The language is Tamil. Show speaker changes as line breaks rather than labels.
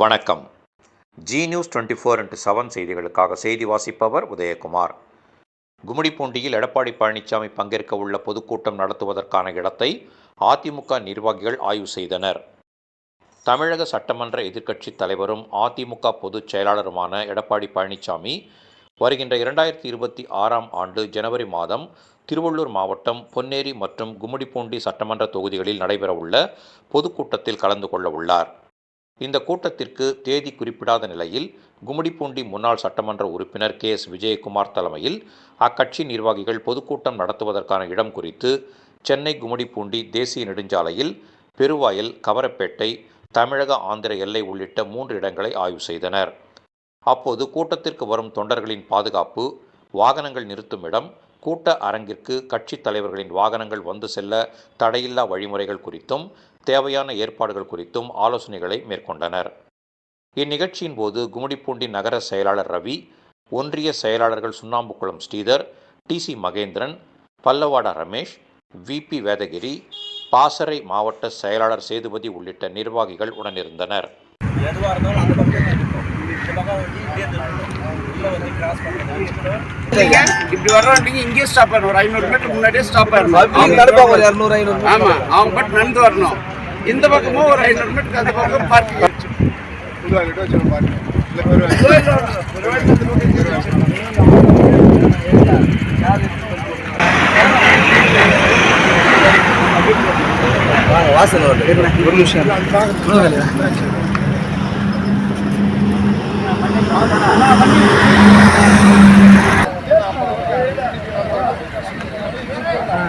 வணக்கம். Zee news twenty four into seven செய்திகளுக்காக செய்தி வாசிப்பவர் உதயகுமார். கும்மிடிப்பூண்டியில் எடப்பாடி பழனிசாமி பங்கேற்க உள்ள பொதுக்கூட்டம் நடத்துவதற்கான இடத்தை அதிமுக நிர்வாகிகள் ஆய்வு செய்தனர். தமிழக சட்டமன்ற எதிர்க்கட்சித் தலைவரும் அதிமுக பொதுச் செயலாளருமான எடப்பாடி பழனிசாமி வருகின்ற இரண்டாயிரத்தி இருபத்தி ஆறாம் ஆண்டு ஜனவரி மாதம் திருவள்ளூர் மாவட்டம் பொன்னேரி மற்றும் கும்மிடிப்பூண்டி சட்டமன்ற தொகுதிகளில் நடைபெறவுள்ள பொதுக்கூட்டத்தில் கலந்து கொள்ள உள்ளார். இந்த கூட்டத்திற்கு தேதி குறிப்பிடாத நிலையில் கும்மிடிப்பூண்டி முன்னாள் சட்டமன்ற உறுப்பினர் கே எஸ் விஜயகுமார் தலைமையில் அக்கட்சி நிர்வாகிகள் பொதுக்கூட்டம் நடத்துவதற்கான இடம் குறித்து சென்னை கும்மிடிப்பூண்டி தேசிய நெடுஞ்சாலையில் பெருவாயல் கவரப்பேட்டை தமிழக ஆந்திர எல்லை உள்ளிட்ட மூன்று இடங்களை ஆய்வு செய்தனர். அப்போது கூட்டத்திற்கு வரும் தொண்டர்களின் பாதுகாப்பு வாகனங்கள் நிறுத்தும் இடம் கூட்ட அரங்கிற்கு கட்சித் தலைவர்களின் வாகனங்கள் வந்து செல்ல தடையில்லா வழிமுறைகள் குறித்தும் தேவையான ஏற்பாடுகள் குறித்தும் ஆலோசனைகளை மேற்கொண்டனர். இந்நிகழ்ச்சியின் போது கும்மிடிப்பூண்டி நகர செயலாளர் ரவி ஒன்றிய செயலாளர்கள் சுண்ணாம்புக்குளம் ஸ்ரீதர் டிசி மகேந்திரன் பல்லவாடா ரமேஷ் விபி வேதகிரி பாசறை மாவட்ட செயலாளர் சேதுபதி உள்ளிட்ட நிர்வாகிகள் உடனிருந்தனர்.
இப்படி வர்றவங்க இங்கேயே ஸ்டாப் பண்ணணும் ஒரு ஐநூறு மீட்டர் முன்னாடியே ஸ்டாப்
ஐநூறு
ஆமா அவங்க மட்டும் நடந்து வரணும். இந்த பக்கமும் ஒரு ஐநூறு மீட்டருக்கு அந்த பக்கம் பார்க்கிங்
வாசல் வருது ஒரு நிமிஷம்.
ஆ